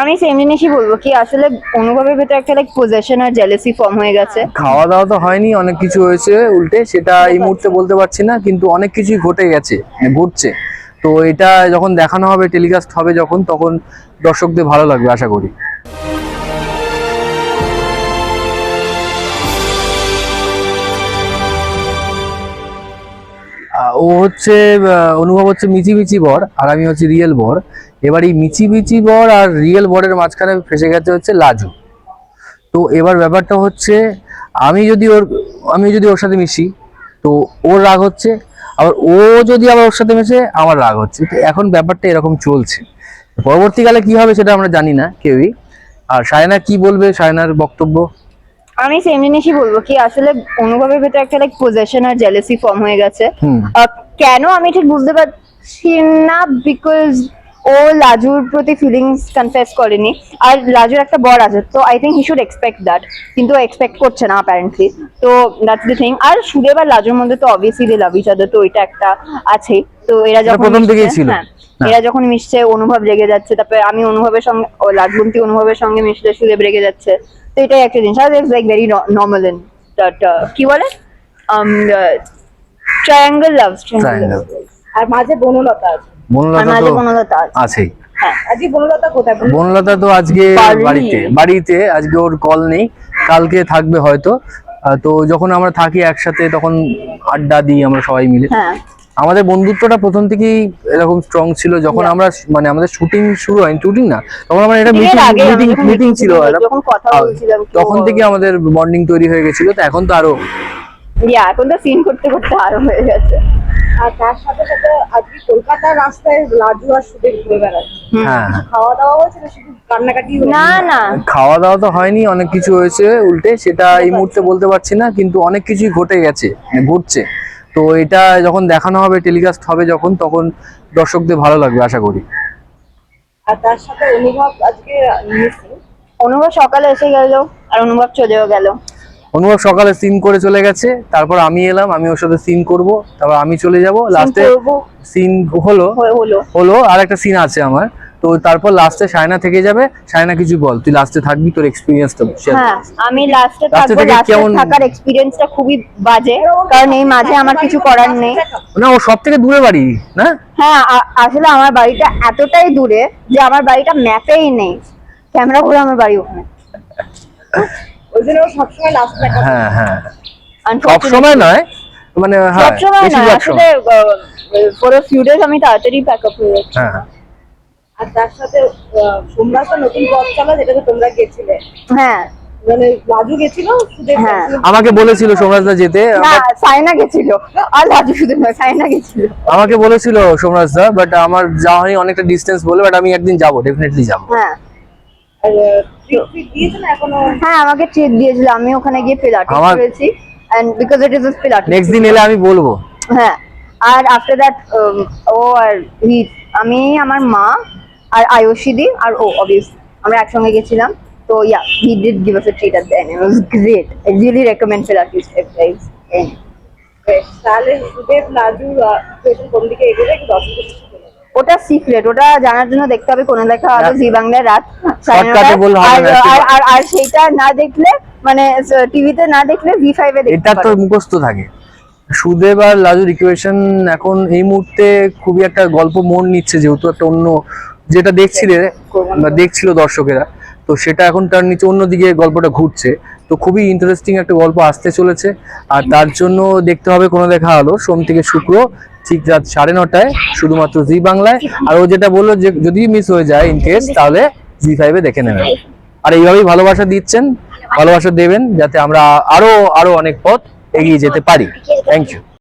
আমি সেম জিনিসই বলব কি আসলে অনুভবের ভেতরে একটা লাইক পজেশন আর জেলেসি ফর্ম হয়ে গেছে। খাওয়া দাওয়া তো হয়নি অনেক কিছু হয়েছে উল্টে সেটা এই মুহূর্তে বলতে পারছি না কিন্তু অনেক কিছুই ঘটে গেছে মানে ঘটছে। তো এটা যখন দেখানো হবে টেলিকাস্ট হবে যখন তখন দর্শকদের ভালো লাগবে আশা করি। ও হচ্ছে অনুভব হচ্ছে মিচি মিচি বর আর আমি হচ্ছে রিয়েল বর। এবার এই মিচি মিচি বর আর রিয়েল বরের মাঝখানে ফেসে গেছে হচ্ছে লাজু। তো এবার ব্যাপারটা হচ্ছে আমি যদি ওর আমি যদি ওর সাথে মিশি তো ওর রাগ হচ্ছে আবার ও যদি আবার ওর সাথে মেশে আমার রাগ হচ্ছে। তো এখন ব্যাপারটা এরকম চলছে। পরবর্তীকালে কি হবে সেটা আমরা জানি না কেউই। আর সায়না কি বলবে সায়নার বক্তব্য? আমি সেম জিনিসই বলব কি আসলে অনুভবের ভেতরে একটা লাইক পজেশন আর জেলেসি ফর্ম হয়ে গেছে। কেন আমি ঠিক বুঝতে পারছি না বিকজ ও লাজুর প্রতি ফিলিংস কনফেস করেনি। আর লাজুর একটা বর আছে তো I think he should expect that কিন্তু এক্সপেক্ট করছে না অ্যাপারেন্টলি তো দ্যাটস দ্য থিং আর সুদেব আর লাজুর মধ্যে তো অবভিয়াসলি দে লাভ ইচ আদার তো এটা একটা আছেই। তো এরা যখন প্রথম থেকেই ছিল। হ্যাঁ, হ্যাঁ। এরা যখন মিশছে অনুভব লেগে যাচ্ছে। তারপরে আমি অনুভবের সঙ্গে ও লাজবন্তী অনুভবের সঙ্গে মিশলে সুদেব রেগে যাচ্ছে। তো এটাই একটা জিনিস। আর it's like very normal in that কি বলে? Um, triangle love Triangle. আর মাঝে বনলতা আছে। বনলতা তো আছে। আছেই। হ্যাঁ বনলতা তো আজকে বাড়িতে বাড়িতে আজকে ওর কল নেই। কালকে থাকবে হয়তো। তো যখন আমরা থাকি একসাথে তখন আড্ডা দিই আমরা সবাই মিলে। হ্যাঁ। আমাদের বন্ধুত্বটা প্রথম থেকেই এরকম স্ট্রং ছিল যখন আমরা মানে আমাদের শুটিং শুরু হয়নি শুটিং না তখন আমরা এটা মিটিং মিটিং মিটিং ছিল তখন থেকে আমাদের বন্ডিং তৈরি হয়ে গেছিল তো এখন তো আরও এখন তো সিন করতে করতে আরও হয়ে গেছে। আর তার সাথে সাথে আজকে কলকাতার রাস্তায় লাজু আর সুদেব ঘুরে বেড়াচ্ছে। হ্যাঁ। খাওয়া দাওয়া হয়েছে না? শুধু কান্নাকাটি না না। খাওয়া দাওয়া তো হয়নি অনেক কিছু হয়েছে উল্টে সেটা এই মুহূর্তে বলতে পারছি না কিন্তু অনেক কিছুই ঘটে গেছে মানে ঘটছে। তো এটা যখন দেখানো হবে টেলিকাস্ট হবে যখন তখন দর্শকদের ভালো লাগবে আশা করি। আর তার সাথে অনুভব আজকে অনুভব সকালে এসে গেল আর অনুভব চলেও গেল। অনুভব সকালে সিন করে চলে গেছে তারপর আমি এলাম আমি ওর সাথে সিন করব তারপর আমি চলে যাব। লাস্টে সিন হলো হলো আর একটা সিন আছে আমার। তো তারপর লাস্টে সায়না থেকে যাবে। সায়না কিছু বল তুই লাস্টে থাকবি তোর এক্সপিরিয়েন্সটা শেয়ার হ্যাঁ আমি লাস্টে থাকব লাস্টে থাকার এক্সপিরিয়েন্সটা খুবই বাজে কারণ এই মাঝে আমার কিছু করার নেই। না ও সব থেকে দূরে বাড়ি না? হ্যাঁ আসলে আমার বাড়িটা এতটাই দূরে যে আমার বাড়িটা ম্যাপেই নেই। ক্যামেরা করে আমার বাড়ি ওখানে। সবসময় লাস্ট দেখা হ্যাঁ হ্যাঁ। সব Unfortunately- সময় নয় মানে হ্যাঁ সব সময়। না বেশিরভাগ আসলে ফর আ ফিউ ডেজ আমি তাড়াতাড়ি প্যাক আপ হয়ে যাচ্ছি। হ্যাঁ হ্যাঁ। আর তার সাথে আহ, সোমরাজটা নতুন পথ চলা যেটাতে তোমরা গেছিলে। হ্যাঁ। মানে লাজু গেছিল হ্যাঁ। আমাকে বলেছিল সোমরাজদা যেতে। না সাইনা গেছিল। আর লাজু শুধু নয় সাইনা গেছিল। আমাকে বলেছিল সোমরাজদা বাট আমার যাওয়া হয়নি অনেকটা ডিস্টেন্স বলে বাট আমি একদিন যাব ডেফিনেটলি যাব। হ্যাঁ। হ্যাঁ আমাকে ট্রিট দিয়েছিল। আমি ওখানে গিয়ে পিলাটিস আমার- করেছি। And because it is pilates next দিন এলে আমি বলব। হ্যাঁ আর আফটার দ্যাট ও আর হি আমি আমার মা আর আয়ুষিদি আর ও অবভিয়াসলি আমরা একসঙ্গে গেছিলাম। তো yeah he did give us a treat at the end it was great I really recommend pilates guys বেশ, তাহলে সুদেব লাজু কোন দিকে এগোবে? সাথে বলো। ওটা সিক্রেট ওটা জানার জন্য দেখতে হবে কোন লেখা হবে জি বাংলার রাত আর আর- আর না দেখলে মানে টিভিতে না দেখলে ভি ফাইভে দেখতে এটা তো মুখস্থ থাকে। সুদেব আর লাজুর ইকুয়েশন এখন এই মুহূর্তে খুবই একটা গল্প মন নিচ্ছে যেহেতু একটা অন্য যেটা দেখছিলে বা দেখছিল দর্শকেরা তো সেটা এখন তার নিচে অন্যদিকে গল্পটা ঘুরছে। তো খুবই ইন্টারেস্টিং একটা গল্প আসতে চলেছে। আর তার জন্য দেখতে হবে কোনো দেখা হলো। সোম থেকে শুক্র, ঠিক রাত সাড়ে নটায়, শুধুমাত্র জি বাংলায়। আর ও যেটা বলল যে, যদি মিস হয়ে যায় ইনকেস তাহলে জি ফাইভে দেখে নেবেন আর এইভাবেই ভালোবাসা দিচ্ছেন, ভালোবাসা দেবেন, যাতে আমরা আরও আরও অনেক পথ এগিয়ে যেতে পারি। Thank you